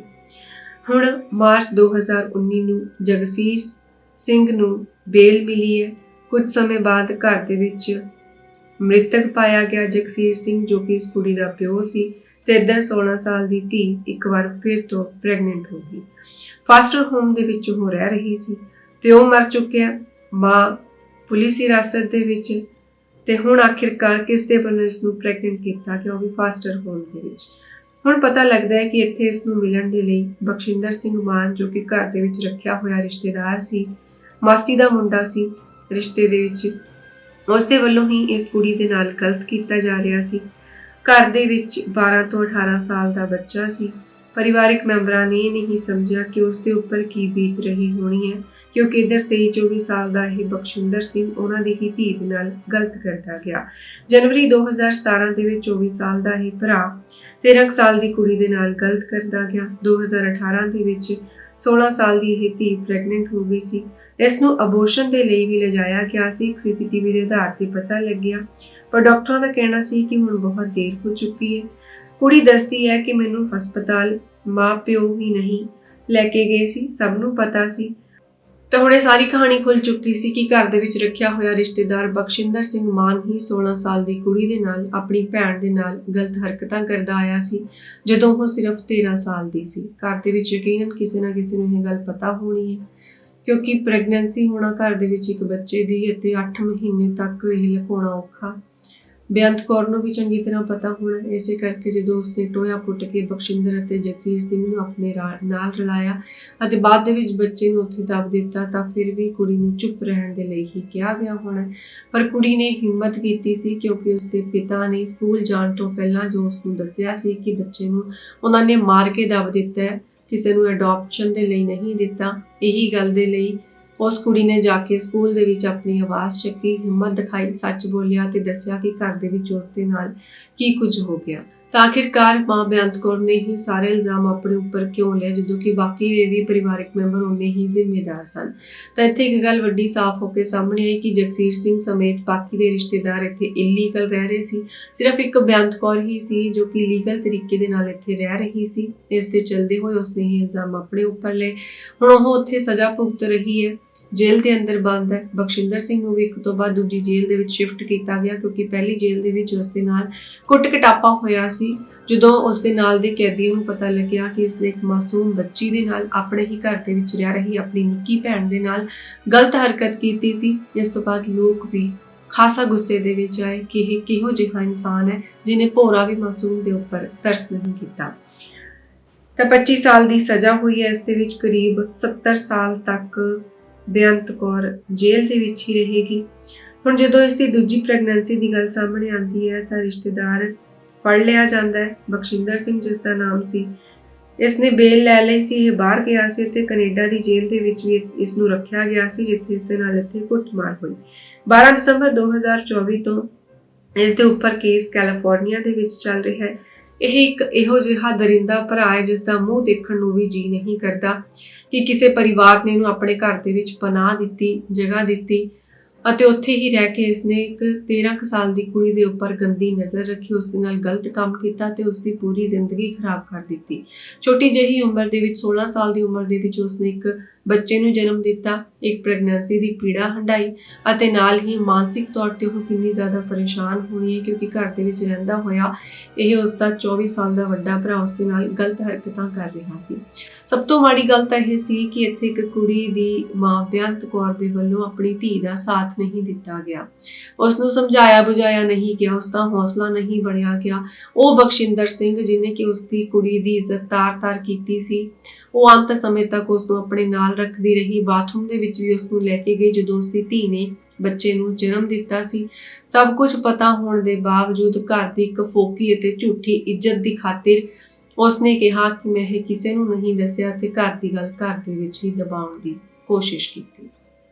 S1: ਹੁਣ ਮਾਰਚ 2019 ਨੂੰ ਜਗਸੀਰ ਸਿੰਘ ਨੂੰ ਬੇਲ ਮਿਲੀ ਹੈ। ਕੁਝ ਸਮੇਂ ਬਾਅਦ ਘਰ ਦੇ ਵਿੱਚ ਮ੍ਰਿਤਕ ਪਾਇਆ ਗਿਆ ਜਗਸੀਰ ਸਿੰਘ ਜੋ ਕਿ ਇਸ ਕੁੜੀ ਦਾ ਪਿਓ ਸੀ। ਤੇ ਇਦਾਂ 16 ਸਾਲ ਦੀ ਧੀ ਇੱਕ ਵਾਰ ਫਿਰ ਤੋਂ ਪ੍ਰੈਗਨੈਂਟ ਹੋ ਗਈ। ਫਾਸਟਰ ਹੋਮ ਦੇ ਵਿੱਚ ਉਹ ਰਹਿ ਰਹੀ ਸੀ। ਪਿਓ ਮਰ ਚੁੱਕਿਆ, ਮਾਂ ਪੁਲਿਸ ਹਿਰਾਸਤ ਦੇ ਵਿੱਚ ਤੇ ਹੁਣ ਆਖਿਰਕਾਰ ਕਿਸ ਦੇ ਵੱਲੋਂ ਇਸ ਨੂੰ ਪ੍ਰੈਗਨੈਂਟ ਕੀਤਾ ਕਿ ਉਹ ਵੀ ਫਾਸਟਰ ਹੋਮ ਦੇ ਵਿੱਚ। ਹੁਣ ਪਤਾ ਲੱਗਦਾ ਹੈ ਕਿ ਇੱਥੇ ਇਸ ਨੂੰ ਮਿਲਣ ਦੇ ਲਈ ਬਖਸ਼ਿੰਦਰ ਸਿੰਘ ਮਾਨ ਜੋ ਕਿ ਘਰ ਦੇ ਵਿੱਚ ਰੱਖਿਆ ਹੋਇਆ ਰਿਸ਼ਤੇਦਾਰ ਸੀ, ਮਾਸੀ ਦਾ ਮੁੰਡਾ ਸੀ, ਰਿਸ਼ਤੇ ਦੇ ਵਿੱਚ ਉਸ ਦੇ ਵੱਲੋਂ ਹੀ ਇਸ ਕੁੜੀ ਦੇ ਨਾਲ ਗਲਤ ਕੀਤਾ ਜਾ ਰਿਹਾ ਸੀ। ਘਰ ਦੇ ਵਿੱਚ 12 ਤੋਂ 18 ਸਾਲ ਦਾ ਬੱਚਾ ਸੀ। ਪਰਿਵਾਰਕ ਮੈਂਬਰਾਂ ਨੇ ਇਹ ਨਹੀਂ ਸਮਝਿਆ ਕਿ ਉਸ ਦੇ ਉੱਪਰ ਕੀ ਬੀਤ ਰਹੀ ਹੋਣੀ ਹੈ, ਕਿਉਂਕਿ ਇਧਰ 23 24 ਸਾਲ ਦਾ ਇਹ ਬਖਸ਼ਿੰਦਰ ਸਿੰਘ ਉਹਨਾਂ ਦੀ ਹੀ ਧੀ ਦੇ ਨਾਲ ਗਲਤ ਕਰਦਾ ਗਿਆ। ਜਨਵਰੀ 2017 ਦੇ ਵਿੱਚ 24 ਸਾਲ ਦਾ ਇਹ ਭਰਾ 13 ਕੁ ਸਾਲ ਦੀ ਕੁੜੀ ਦੇ ਨਾਲ ਗਲਤ ਕਰਦਾ ਗਿਆ। 2018 ਦੇ ਵਿੱਚ 16 ਸਾਲ ਦੀ ਇਹ ਧੀ ਪ੍ਰੈਗਨੈਂਟ ਹੋ ਗਈ ਸੀ। ਇਸ ਨੂੰ ਅਬੋਰਸ਼ਨ ਦੇ ਲਈ ਵੀ ਲਿਜਾਇਆ ਗਿਆ ਸੀ। ਇੱਕ ਸੀਸੀਟੀਵੀ ਦੇ ਆਧਾਰ ਤੇ ਪਤਾ ਲੱਗਿਆ ਪਰ ਡਾਕਟਰਾਂ ਦਾ ਕਹਿਣਾ ਸੀ ਕਿ ਹੁਣ ਬਹੁਤ ਦੇਰ ਹੋ ਚੁੱਕੀ ਹੈ। ਕੁੜੀ ਦੱਸਦੀ ਹੈ ਕਿ ਮੈਨੂੰ ਹਸਪਤਾਲ ਮਾਂ ਪਿਓ ਹੀ ਨਹੀਂ ਲੈ ਕੇ ਗਏ ਸੀ, ਸਭ ਨੂੰ ਪਤਾ ਸੀ। ਤਾਂ ਹੁਣ ਇਹ ਸਾਰੀ ਕਹਾਣੀ ਖੁੱਲ ਚੁੱਕੀ ਸੀ ਕਿ ਘਰ ਦੇ ਵਿੱਚ ਰੱਖਿਆ ਹੋਇਆ ਰਿਸ਼ਤੇਦਾਰ ਬਖਸ਼ਿੰਦਰ ਸਿੰਘ ਮਾਨ ਹੀ 16 ਸਾਲ ਦੀ ਕੁੜੀ ਦੇ ਨਾਲ, ਆਪਣੀ ਭੈਣ ਦੇ ਨਾਲ ਗਲਤ ਹਰਕਤਾਂ ਕਰਦਾ ਆਇਆ ਸੀ, ਜਦੋਂ ਉਹ ਸਿਰਫ 13 ਸਾਲ ਦੀ ਸੀ। ਘਰ ਦੇ ਵਿੱਚ ਯਕੀਨਨ ਕਿਸੇ ਨਾ ਕਿਸੇ ਨੂੰ ਇਹ ਗੱਲ ਪਤਾ ਹੋਣੀ ਹੈ, ਕਿਉਂਕਿ ਪ੍ਰੈਗਨੈਂਸੀ ਹੋਣਾ ਘਰ ਦੇ ਵਿੱਚ ਇੱਕ ਬੱਚੇ ਦੀ ਅਤੇ 8 ਮਹੀਨੇ ਤੱਕ ਇਹ ਲੁਕਾਉਣਾ ਔਖਾ ਬੇਅੰਤ ਕੌਰ ਨੂੰ ਵੀ ਚੰਗੀ ਤਰ੍ਹਾਂ ਪਤਾ ਹੋਣਾ, ਇਸੇ ਕਰਕੇ ਜਦੋਂ ਉਸਨੇ ਟੋਇਆ ਪੁੱਟ ਕੇ ਬਖਸ਼ਿੰਦਰ ਅਤੇ ਜਗਸੀਰ ਸਿੰਘ ਨੂੰ ਆਪਣੇ ਰਾ- ਨਾਲ ਰਲਾਇਆ ਅਤੇ ਬਾਅਦ ਦੇ ਵਿੱਚ ਬੱਚੇ ਨੂੰ ਉੱਥੇ ਦੱਬ ਦਿੱਤਾ, ਤਾਂ ਫਿਰ ਵੀ ਕੁੜੀ ਨੂੰ ਚੁੱਪ ਰਹਿਣ ਦੇ ਲਈ ਹੀ ਕਿਹਾ ਗਿਆ ਹੋਣਾ। ਪਰ ਕੁੜੀ ਨੇ ਹਿੰਮਤ ਕੀਤੀ ਸੀ ਕਿਉਂਕਿ ਉਸਦੇ ਪਿਤਾ ਨੇ ਸਕੂਲ ਜਾਣ ਤੋਂ ਪਹਿਲਾਂ ਜੋ ਉਸਨੂੰ ਦੱਸਿਆ ਸੀ ਕਿ ਬੱਚੇ ਨੂੰ ਉਹਨਾਂ ਨੇ ਮਾਰ ਕੇ ਦੱਬ ਦਿੱਤਾ ਹੈ, ਕਿਸੇ ਨੂੰ ਅਡਾਪਸ਼ਨ ਦੇ ਲਈ ਨਹੀਂ ਦਿੱਤਾ, ਇਹੀ ਗੱਲ ਦੇ ਲਈ ਉਸ ਕੁੜੀ ਨੇ ਜਾ ਕੇ ਸਕੂਲ ਦੇ ਵਿੱਚ ਆਪਣੀ ਆਵਾਜ਼ ਚੱਕੀ, ਹਿੰਮਤ ਦਿਖਾਈ, ਸੱਚ ਬੋਲਿਆ ਤੇ ਦੱਸਿਆ ਕਿ ਘਰ ਦੇ ਵਿੱਚ ਉਸ ਦੇ ਨਾਲ ਕੀ ਕੁਝ ਹੋ ਗਿਆ। ਤਾਂ ਆਖਿਰਕਾਰ ਮਾਂ ਬੇਅੰਤ ਕੌਰ ਨੇ ਹੀ ਸਾਰੇ ਇਲਜ਼ਾਮ ਆਪਣੇ ਉੱਪਰ ਕਿਉਂ ਲਏ, ਜਦੋਂ ਕਿ ਬਾਕੀ ਇਹ ਵੀ ਪਰਿਵਾਰਕ ਮੈਂਬਰ ਉਹਨੇ ਹੀ ਜ਼ਿੰਮੇਦਾਰ ਸਨ। ਤਾਂ ਇੱਥੇ ਇੱਕ ਗੱਲ ਵੱਡੀ ਸਾਫ਼ ਹੋ ਕੇ ਸਾਹਮਣੇ ਆਈ ਕਿ ਜਗਸੀਰ ਸਿੰਘ ਸਮੇਤ ਬਾਕੀ ਦੇ ਰਿਸ਼ਤੇਦਾਰ ਇੱਥੇ ਇਲੀਗਲ ਰਹਿ ਰਹੇ ਸੀ। ਸਿਰਫ ਇੱਕ ਬੇਅੰਤ ਕੌਰ ਹੀ ਸੀ ਜੋ ਕਿ ਲੀਗਲ ਤਰੀਕੇ ਦੇ ਨਾਲ ਇੱਥੇ ਰਹਿ ਰਹੀ ਸੀ। ਇਸ ਦੇ ਚਲਦੇ ਹੋਏ ਉਸਨੇ ਇਹ ਇਲਜ਼ਾਮ ਆਪਣੇ ਉੱਪਰ ਲਏ। ਹੁਣ ਉਹ ਉੱਥੇ ਸਜ਼ਾ ਭੁਗਤ ਰਹੀ ਹੈ। ਜੇਲ੍ਹ ਦੇ ਅੰਦਰ ਬੰਦ ਹੈ। ਬਖਸ਼ਿੰਦਰ ਸਿੰਘ ਨੂੰ ਵੀ ਇੱਕ ਤੋਂ ਬਾਅਦ ਦੂਜੀ ਜੇਲ੍ਹ ਦੇ ਵਿੱਚ ਸ਼ਿਫਟ ਕੀਤਾ ਗਿਆ ਕਿਉਂਕਿ ਪਹਿਲੀ ਜੇਲ੍ਹ ਦੇ ਵਿੱਚ ਉਸ ਦੇ ਨਾਲ ਕੁੱਟ ਕਟਾਪਾ ਹੋਇਆ ਸੀ। ਜਦੋਂ ਉਸ ਦੇ ਨਾਲ ਦੇ ਕੈਦੀਆਂ ਨੂੰ ਪਤਾ ਲੱਗਿਆ ਕਿ ਇਸਨੇ ਇੱਕ ਮਾਸੂਮ ਬੱਚੀ ਦੇ ਨਾਲ ਆਪਣੇ ਹੀ ਘਰ ਦੇ ਵਿੱਚ ਰਹਿ ਰਹੀ ਆਪਣੀ ਨਿੱਕੀ ਭੈਣ ਦੇ ਨਾਲ ਗਲਤ ਹਰਕਤ ਕੀਤੀ ਸੀ ਇਸ ਤੋਂ ਬਾਅਦ ਲੋਕ ਵੀ ਖਾਸਾ ਗੁੱਸੇ ਦੇ ਵਿੱਚ ਆਏ ਕਿ ਇਹ ਕਿਹੋ ਜਿਹਾ ਇਨਸਾਨ ਹੈ ਜਿਨੇ ਭੋਰਾ ਵੀ ਮਾਸੂਮ ਦੇ ਉੱਪਰ ਤਰਸ ਨਹੀਂ ਕੀਤਾ। ਤਾਂ 25 ਸਾਲ ਦੀ ਸਜ਼ਾ ਹੋਈ ਹੈ। ਇਸ ਦੇ ਵਿੱਚ ਕਰੀਬ 70 ਸਾਲ ਤੱਕ ਬੇਅੰਤ ਕੌਰ ਜੇਲ੍ਹ ਦੇ ਵਿੱਚ ਹੀ ਰਹੇਗੀ। ਹੁਣ ਜਦੋਂ ਇਸ ਦੀ ਦੂਜੀ ਪ੍ਰੈਗਨੈਂਸੀ ਦੀ ਗੱਲ ਸਾਹਮਣੇ ਆਉਂਦੀ ਹੈ ਤਾਂ ਰਿਸ਼ਤੇਦਾਰ ਫੜ ਲਿਆ ਜਾਂਦਾ ਹੈ। ਬਖਸ਼ਿੰਦਰ ਸਿੰਘ ਜਿਸ ਦਾ ਨਾਮ ਸੀ ਇਸ ਨੇ ਬੇਲ ਲੈ ਲਈ ਸੀ, ਇਹ ਬਾਹਰ ਗਿਆ ਸੀ ਤੇ ਕੈਨੇਡਾ ਦੀ ਜੇਲ੍ਹ ਦੇ ਵਿੱਚ ਵੀ ਇਸ ਨੂੰ ਰੱਖਿਆ ਗਿਆ ਸੀ, ਜਿੱਥੇ ਇਸ ਦੇ ਨਾਲ ਇੱਥੇ ਕੁੱਟਮਾਰ ਹੋਈ। 12 ਦਸੰਬਰ 2024 ਤੋਂ ਇਸ ਦੇ ਉੱਪਰ ਕੇਸ ਕੈਲੀਫੋਰਨੀਆ ਦੇ ਵਿੱਚ ਚੱਲ ਰਿਹਾ ਹੈ। ਇਹ ਇੱਕ ਇਹੋ ਜਿਹਾ ਦਰਿੰਦਾ ਭਰਾ ਹੈ, ਜਿਸ ਦਾ ਮੂੰਹ ਦੇਖਣ ਨੂੰ ਵੀ ਜੀ ਨਹੀਂ ਕਰਦਾ ਕਿ ਕਿਸੇ ਪਰਿਵਾਰ ਨੇ ਇਹਨੂੰ ਆਪਣੇ ਘਰ ਦੇ ਵਿੱਚ ਪਨਾਹ ਦਿੱਤੀ, ਜਗ੍ਹਾ ਦਿੱਤੀ ਅਤੇ ਉੱਥੇ ਹੀ ਰਹਿ ਕੇ ਇਸਨੇ ਇੱਕ 13 ਕੁ ਸਾਲ ਦੀ ਕੁੜੀ ਦੇ ਉੱਪਰ ਗੰਦੀ ਨਜ਼ਰ ਰੱਖੀ, ਉਸ ਦੇ ਨਾਲ ਗਲਤ ਕੰਮ ਕੀਤਾ ਤੇ ਉਸ ਦੀ ਪੂਰੀ ਜ਼ਿੰਦਗੀ ਖਰਾਬ ਕਰ ਦਿੱਤੀ। ਛੋਟੀ ਜਿਹੀ ਉਮਰ ਦੇ ਵਿੱਚ 16 ਸਾਲ ਦੀ ਉਮਰ ਦੇ ਵਿੱਚ ਉਸਨੇ ਇੱਕ ਬੱਚੇ ਨੂੰ ਜਨਮ ਦਿੱਤਾ, ਇੱਕ ਪ੍ਰੈਗਨੈਂਸੀ ਦੀ ਪੀੜਾ ਹੰਡਾਈ ਅਤੇ ਨਾਲ ਹੀ ਮਾਨਸਿਕ ਤੌਰ ਤੇ ਉਹ ਕਿੰਨੀ ਜ਼ਿਆਦਾ ਪਰੇਸ਼ਾਨ ਹੋਣੀ ਹੈ ਕਿਉਂਕਿ ਘਰ ਦੇ ਵਿੱਚ ਰਹਿੰਦਾ ਹੋਇਆ ਇਹ ਉਸ ਦਾ 24 ਸਾਲ ਦਾ ਵੱਡਾ ਭਰਾ ਉਸ ਦੇ ਨਾਲ ਗਲਤ ਹਰਕਤਾਂ ਕਰ ਰਿਹਾ ਸੀ। ਸਭ ਤੋਂ ਮਾੜੀ ਗੱਲ ਤਾਂ ਇਹ ਸੀ ਕਿ ਇੱਥੇ ਇੱਕ ਕੁੜੀ ਦੀ ਮਾਂ ਬੇਅੰਤ ਕੌਰ ਦੇ ਵੱਲੋਂ ਆਪਣੀ ਧੀ ਦਾ ਸਾਥ ਨਹੀਂ ਦਿੱਤਾ ਗਿਆ। ਉਸ ਨੂੰ ਸਮਝਾਇਆ ਬੁਝਾਇਆ ਨਹੀਂ ਗਿਆ, ਉਸ ਦਾ ਹੌਸਲਾ ਨਹੀਂ ਬਣਿਆ ਗਿਆ। ਉਹ ਬਖਸ਼ਿੰਦਰ ਸਿੰਘ ਜਿਨੇ ਕਿ ਉਸ ਦੀ ਕੁੜੀ ਦੀ ਇੱਜ਼ਤ ਤਾਰ-ਤਾਰ ਕੀਤੀ ਸੀ, ਉਹ ਅੰਤ ਸਮੇਂ ਤੱਕ ਉਸ ਨੂੰ ਆਪਣੇ ਨਾਲ ਰੱਖਦੀ ਰਹੀ। ਬਾਥਰੂਮ ਦੇ ਵਿੱਚ ਵੀ ਉਸ ਨੂੰ ਲੈ ਕੇ ਗਈ ਜਦੋਂ ਉਸ ਦੀ ਧੀ ਨੇ ਬੱਚੇ ਨੂੰ ਜਨਮ ਦਿੱਤਾ ਸੀ। ਸਭ ਕੁਝ ਪਤਾ ਹੋਣ ਦੇ ਬਾਵਜੂਦ ਘਰ ਦੀ ਇੱਕ ਫੋਕੀ ਅਤੇ ਝੂਠੀ ਇੱਜ਼ਤ ਦੀ ਖਾਤਰ ਉਸਨੇ ਕਿਹਾ ਕਿ ਮੈਂ ਇਹ ਕਿਸੇ ਨੂੰ ਨਹੀਂ ਦੱਸਿਆ ਤੇ ਘਰ ਦੀ ਗੱਲ ਘਰ ਦੇ ਵਿੱਚ ਹੀ ਦਬਾਉਣ ਦੀ ਕੋਸ਼ਿਸ਼ ਕੀਤੀ।